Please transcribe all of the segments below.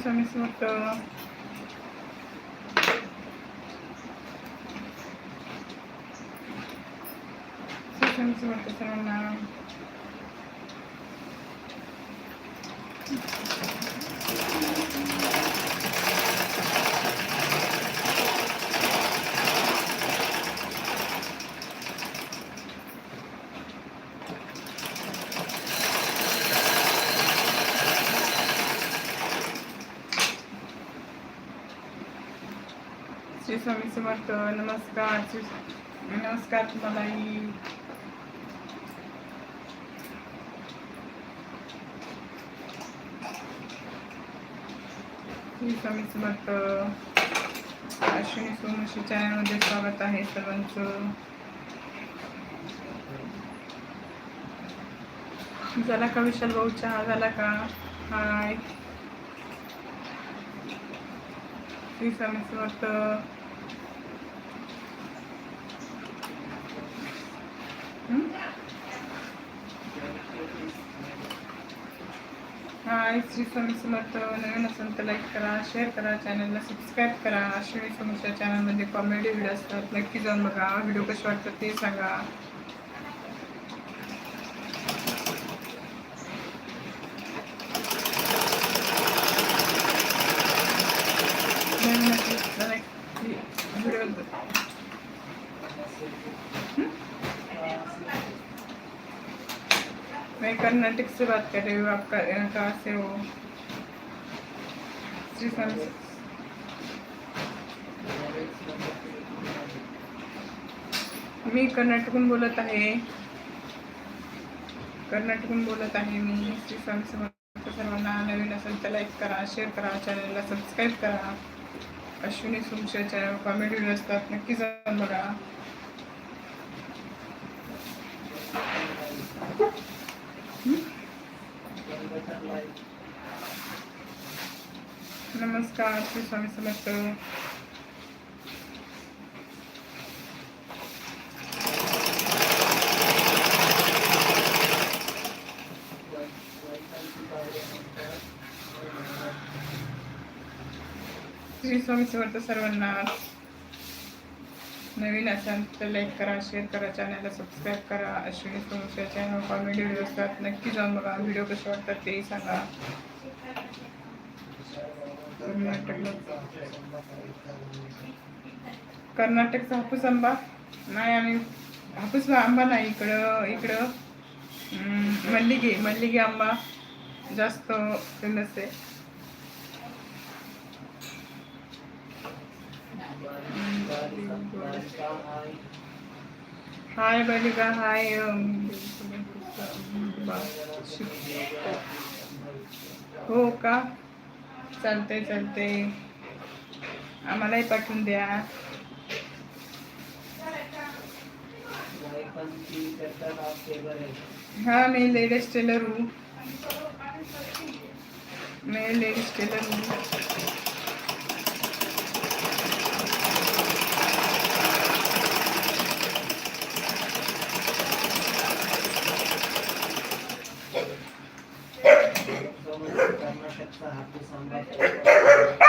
श्री स्वामी समर्थ श्री स्वामी समर्थ सर्वांना श्री स्वामी समर्थ नमस्कार नमस्कार तुम्हालाही स्वामी समर्थ. अश्विनी सोमशी चॅनलमध्ये स्वागत आहे सर्वांचं. झाला का विशाल भाऊ चहा? झाला का? हाय श्री स्वामी समर्थ. हाय श्री स्वामी समर्थ नवीन असेल तर लाईक करा शेअर करा चॅनलला सबस्क्राईब करा. अश्विनी समोरच्या चॅनलमध्ये कॉमेडी व्हिडिओ असतात. नक्की जाऊन बघा व्हिडिओ कसे वाटतात ते सांगा नवीन असेल तर like व्हिडिओ मैं कर्नाटक से बात कर रही हूँ आप कहाँ से हो? श्री स्वामी मी कर्नाटकून बोलत आहे. कर्नाटकून बोलत आहे मी. श्री स्वामी समर्थ सर्वांना नवीन असेल तर लाईक करा शेअर करा चॅनलला सबस्क्राईब करा. अश्विनी सुमशा कॉमेडी असतात नक्की जाऊन बघा. नमस्कार श्री स्वामी समर्थ श्री स्वामी समर्थ सर्वांना नवीन असाल तर लाईक करा शेअर करा चॅनलला सबस्क्राईब करा. Ashwini Somsha channel comedy video असतात. नक्की जाऊन बघा. व्हिडिओ कसे वाटतात तेही सांगा. कर्नाटकला कर्नाटकचा हापूस आंबा. नाही आम्ही हापूस आंबा नाही इकडं इकडं मल्लिगे मल्लिगे आंबा जास्त फेमस आहे हाय बलिका हाय हो का? चालते चालते आम्हालाही पाठवून द्या. हा मी लेडीज टेलर हूँ. मैं लेडीज टेलर हूँ. कर्नाटकचा हापूस आंबा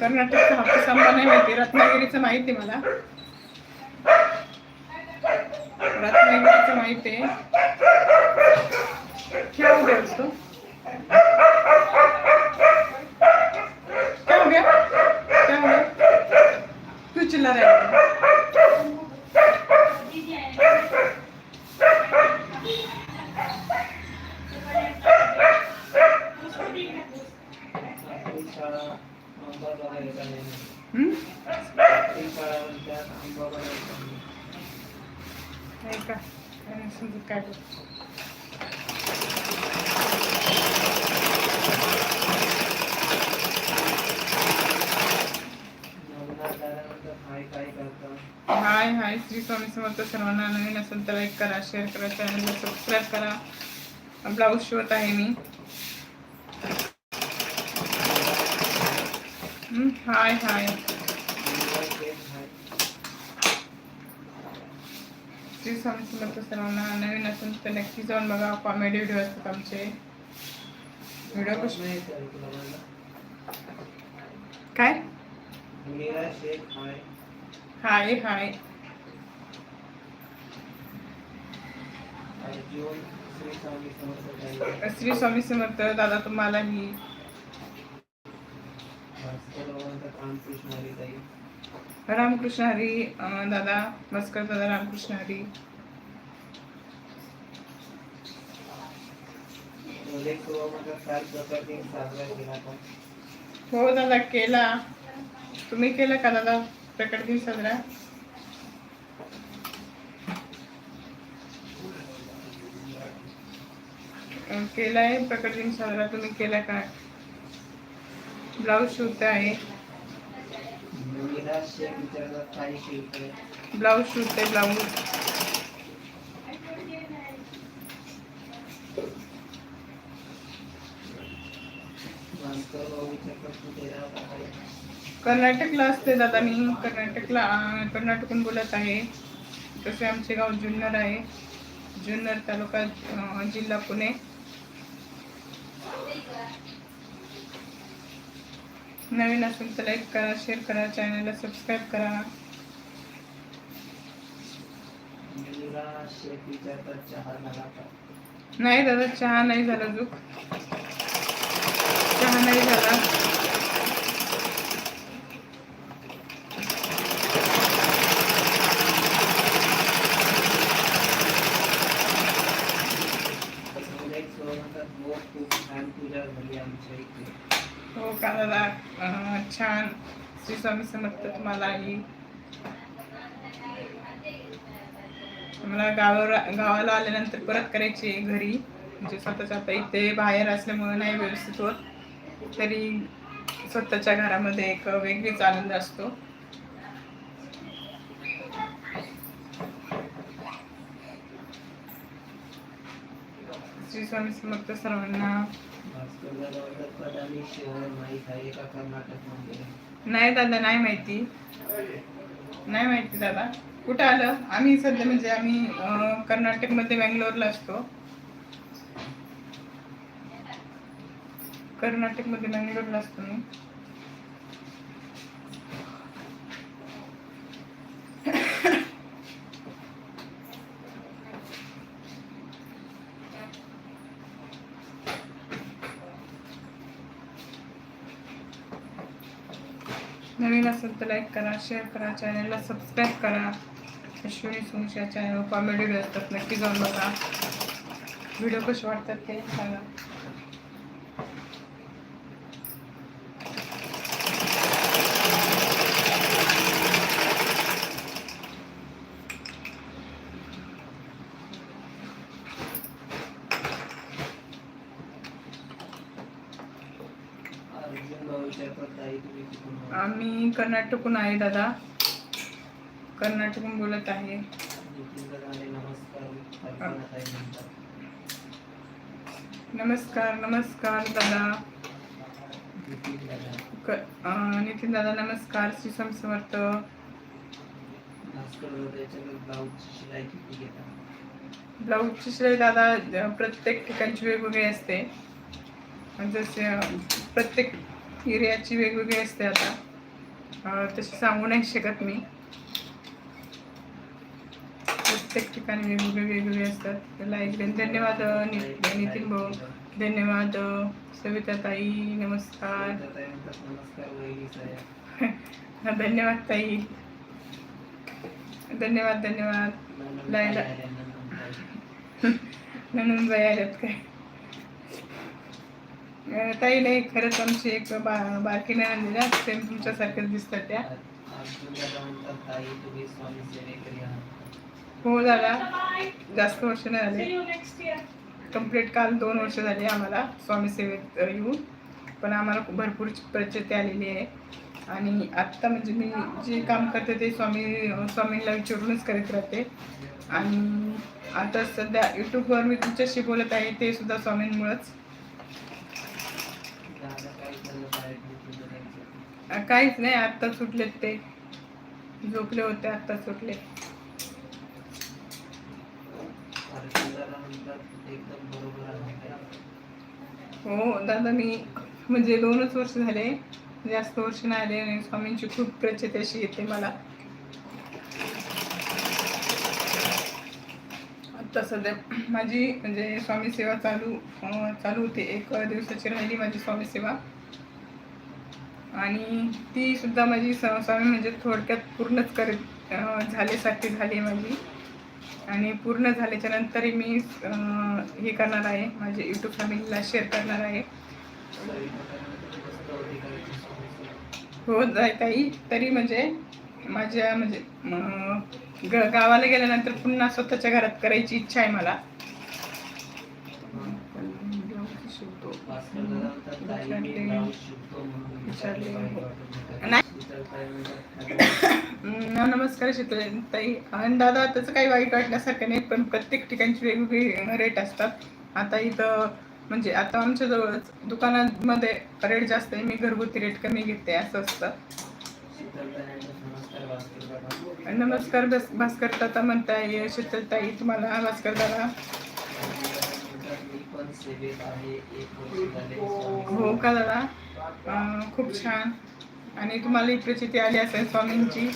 कर्नाटकचा हापूस आंबा नाही माहिती. रत्नागिरीचं माहिती मला रत्नागिरीचं माहिती आहे क्या हो गया उसको क्या हो गया क्या हो गया क्यों चिल्ला रहा है समजत काय बोलतो. नवनाथ दादानंतर हाय काय करता हाय श्री स्वामी समर्थ सर्वांना नवीन असेल तर लाईक करा शेअर करा चॅनलला सबस्क्राईब करा ब्लाऊज शिवत आहे मी हाय हाय श्री स्वामी समर्थ सर्वांना नवीन असेल तर नक्की जाऊन बघा कॉमेडी व्हिडिओ असतात आमचे व्हिडिओ कसे काय हाय हाय हाय अर्जुन श्री स्वामी समर्थ दादा भास्कर भगवंत रामकृष्ण हरी दादा मस्कर दादा रामकृष्ण हरी. हो दादा केला. तुम्ही केला का दादा प्रकट दिन साजरा? केला आहे. प्रकटिंग साजरा तुम्ही केला का? ब्लाऊज शिवते आहे. ब्लाऊज शेख आहे ब्लाऊज. शिवते ब्लाऊज कर्नाटकला असते दादा मी. कर्नाटकला कर्नाटकून बोलत आहे. तसे आमचे गाव जुन्नर आहे. जुन्नर तालुका जिल्हा पुणे. नवीन असेल तर लाईक करा शेअर करा चॅनलला सबस्क्राईब करा. नाही दादा चहा नाही झाला चहा नाही झाला उल्लेख सुरुवात हो खूप छान पूजा झाली आमच्या इथे हो का दादा अं, छान श्री स्वामी समर्थ तुम्हालाही मला गावावर गावाला आल्यानंतर परत करायची आहे घरी. म्हणजे स्वतःच्या आता इथे बाहेर असल्यामुळे नाही व्यवस्थित होत. तरी स्वतःच्या घरामध्ये एक वेगळीच आनंद असतो. श्री स्वामी समर्थ सर्वांना. नाही दादा नाही माहिती. नाही माहिती दादा. कुठं आलं? आम्ही सध्या म्हणजे आम्ही कर्नाटकमध्ये बँगलोरला असतो. कर्नाटकमध्ये बँगलोरला असतो मी. नवीन असेल तर लाईक करा शेअर करा चॅनलला सबस्क्राईब करा. अश्विनी सुमच्या चॅनल कॉमेडी असतात नक्की जाऊन बघा. व्हिडिओ कसे वाटतात ते सांगा अर्जुन भाऊ विचारतात ताई तुम्ही कुठून आहात? आम्ही कर्नाटकहून आहे दादा. कर्नाटकहून बोलत आहे. नमस्कार नमस्कार दादा. नितीन दादा नमस्कार श्री समर्थ. ब्लाऊजची शिलाई दादा प्रत्येक ठिकाणची वेगवेगळी असते. जसे प्रत्येक एरियाची वेगवेगळी असते आता. तशी सांगू नाही शकत मी. प्रत्येक ठिकाणी वेगवेगळे वेगवेगळे असतात. लाईक धन्यवाद नितीन भाऊ. धन्यवाद सविता ताई नमस्कार. धन्यवाद ताई. धन्यवाद धन्यवाद. लायला. नंदन. म्हणून बाई आल्यात काय? ताई नाही खरंच आमची एक बा बारकी नंदी ना सेम तुमच्यासारख्याच दिसतात त्या. हो दादा. जास्त वर्ष नाही झाले. कंप्लीट काल दोन वर्ष झाली आम्हाला स्वामी सेवेत येऊन. पण आम्हाला भरपूर प्रचिती आलेली आहे. आणि आत्ता म्हणजे मी जे काम करते ते स्वामी स्वामींना विचारूनच करत राहते. आणि आता सध्या यूट्यूबवर मी तुमच्याशी बोलत आहे ते सुद्धा स्वामींमुळंच दादा काय झालं बाहेर तुझं जायचं अ, काहीच नाही आत्ता सुटलेत ते. झोपले होते आत्ता सुटले. हो दादा मी म्हणजे दोनच वर्ष झाले जास्त वर्ष नाही आले आणि स्वामींची खूप प्रचित अशी येते मला. आता सध्या माझी म्हणजे स्वामी सेवा चालू चालू होती. एक दिवसाची राहिली माझी स्वामी सेवा. आणि ती सुद्धा माझी स- स्वामी म्हणजे थोडक्यात पूर्णच करत अं, झाल्यासारखी झाली माझी. आणि पूर्ण झाल्याच्या नंतरही मी हे करणार आहे माझे यूट्यूब फॅमिलीला शेअर करणार आहे. हो जाय ताई तरी म्हणजे माझ्या म्हणजे ग गावाला गेल्यानंतर पुन्हा स्वतःच्या घरात करायची इच्छा आहे मला शिवतो. भास्कर दादा म्हणतात, ताई, मी विचारले. ब्लाऊज शिवतो म्हणून विचारले. विचारले, वाटत नाही. नाही. शीतल ताई म्हणतात, अं, नमस्कार शितले ताई आणि दादा त्याचं काही वाईट वाटण्यासारखं नाही पण प्रत्येक ठिकाणची वेगवेगळी रेट असतात. आता इथं म्हणजे आता आमच्या जवळच दुकानामध्ये रेट जास्त आहे. मी घरगुती रेट कमी घेते असं असतं. नमस्कार भास्कर दादा. बस भास्कर दादा म्हणताय शीतलताई तुम्हाला भास्कर दादा. पण सेवेत आहे एक वर्ष झाले स्वामी हो का दादा? अं, खूप छान. आणि तुम्हाला ही प्रचिती आली असेल स्वामींची.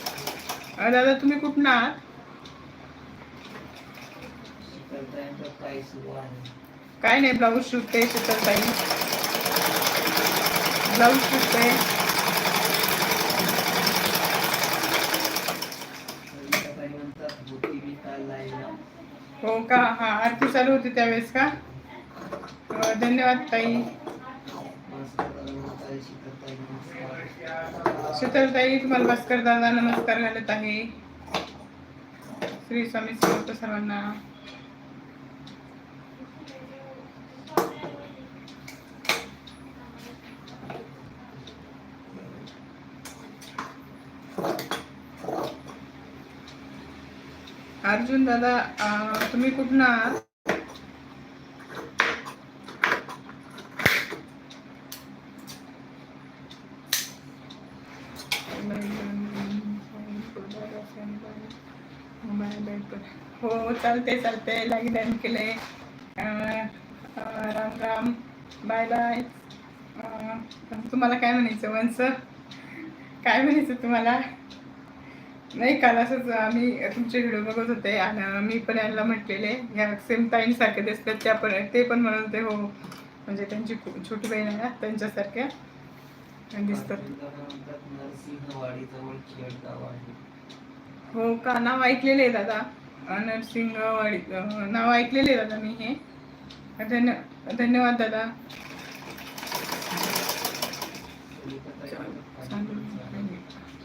अं, दादा तुम्ही कुठून आहात? म्हणतात, काय सुरू आहे. काय नाही ब्लाऊज शिवते शीतल ताई ब्लाऊज शिवते. सविता ताई म्हणतात होती मी काल लाईव्हला हो का? हा आरती चालू होती त्यावेळेस का? धन्यवाद ताई. शीतलताई तुम्हाला भास्कर दादा नमस्कार घालत आहे. श्री स्वामी समर्थ सर्वांना. अर्जुन दादा तुम्ही कुठून आहात? हो चालते चालते. लागी केले. राम राम. बाय बाय तुम्हाला काय म्हणायचं वंस काय म्हणायचं तुम्हाला? नाही काल असंच आम्ही तुमचे व्हिडिओ बघत होते आणि मी पण यांना म्हटलेले ह्या सेम ताईंसारखे दिसतात त्या पण ते पण म्हणत होते हो. म्हणजे त्यांची छोटी बहीण आहे ना त्यांच्यासारख्या. दिसतात. हो का? नाव ऐकलेले आहे दादा. नरसिंहवाडी वाडी नाव ऐकलेले आहे दादा मी हे. धन्य धन्यवाद दादा.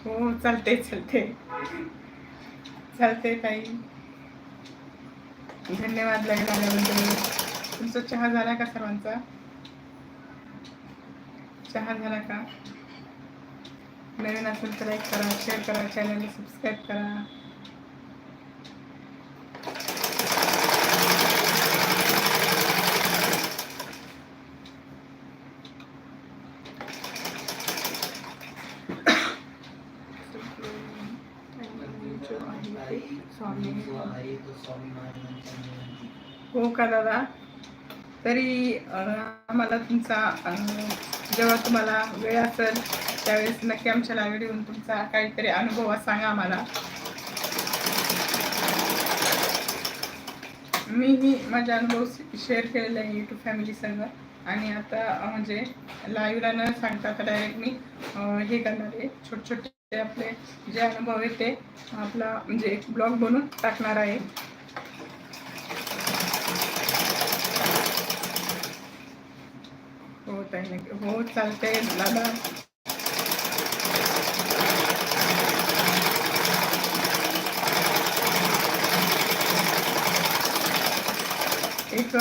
हो चालते चालते चालते ताई. धन्यवाद लग्न आल्याबद्दल तुमचा चहा झाला का सर्वांचा? चहा झाला का? नवीन असेल तर लाईक करा शेअर करा चॅनलला सबस्क्राईब करा ताई, स्वामी जो आहे तो स्वामी महाराजांचा नियम. हो का दादा? तरी आम्हाला तुमचा जेव्हा तुम्हाला वेळ असेल त्यावेळेस नक्की आमच्या लाईव्ह येऊन तुमचा काहीतरी अनुभव सांगा आम्हाला. मीही माझा अनुभव शेअर केलेला आहे युट्यूब फॅमिली संग. आणि आता म्हणजे लाईव्हला न सांगता आता डायरेक्ट मी हे करणार आहे. छोटे छोटे आपले जे अनुभव आहेत ते आपला म्हणजे एक ब्लॉग बनवून टाकणार आहे. हो चालते दादा एक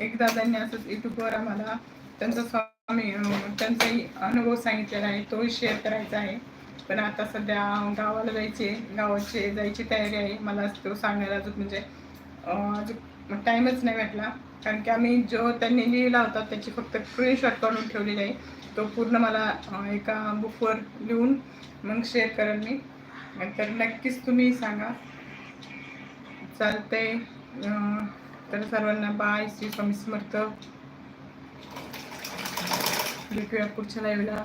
एक दादांनी असं युट्यूबवर आम्हाला त्यांचा स्वामी त्यांचाही अनुभव सांगितलेला आहे तोही शेअर करायचा आहे. पण आता सध्या गावाला जायचे गावाचे गावाची जायची तयारी आहे. मला तो सांगायला अजून म्हणजे अजून मग टाईमच नाही भेटला. कारण की आम्ही जो त्यांनी लिहिला होता त्याची फक्त स्क्रीनशॉट काढून ठेवलेली आहे. तो पूर्ण मला एका बुकवर लिहून मग शेअर करेल मी. तर नक्कीच तुम्ही सांगा. चालतंय. तर सर्वांना बाय श्री स्वामी समर्थ. भेटूया पुढच्या लाईव्हला